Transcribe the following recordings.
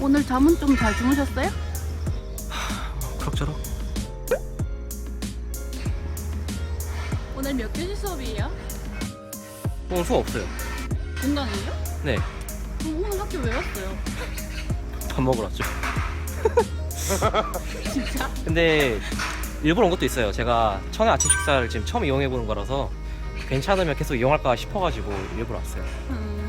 오늘 잠은 좀 잘 주무셨어요? 그럭저럭. 오늘 몇 교시 수업이에요? 오늘 수업 없어요. 중간이에요? 네. 그럼 오늘 학교 왜 왔어요? 밥 먹으러 왔죠. 진짜? 근데 일부러 온 것도 있어요. 제가 천의 아침 식사를 지금 처음 이용해 보는 거라서 괜찮으면 계속 이용할까 싶어가지고 일부러 왔어요. 음...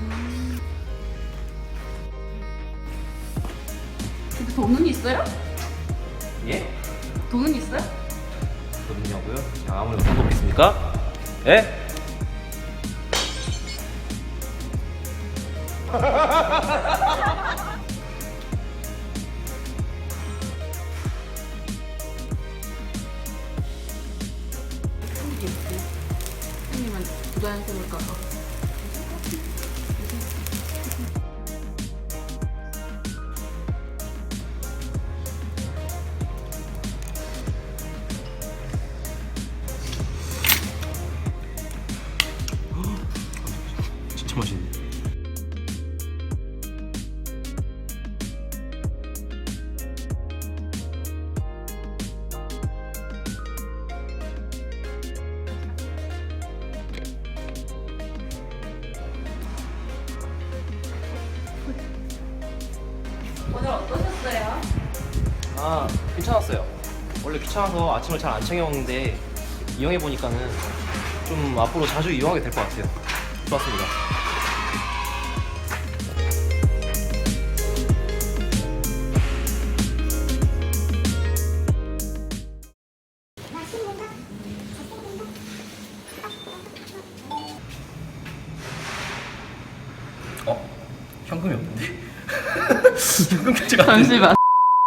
돈은 있어요? 예? 돈은 있어요? 어딨냐고요? 제가 아무리 돈도 없겠습니까? 예? 형님한테 부자연스러울까 봐 진짜 맛있네. 오늘 어떠셨어요? 아 괜찮았어요. 원래 귀찮아서 아침을 잘 안 챙겨 먹는데 이용해 보니까는 좀 앞으로 자주 이용하게 될 것 같아요. 좋았습니다. 어? 현금이 없는데? 현금 결제가 안 되는데? 잠시만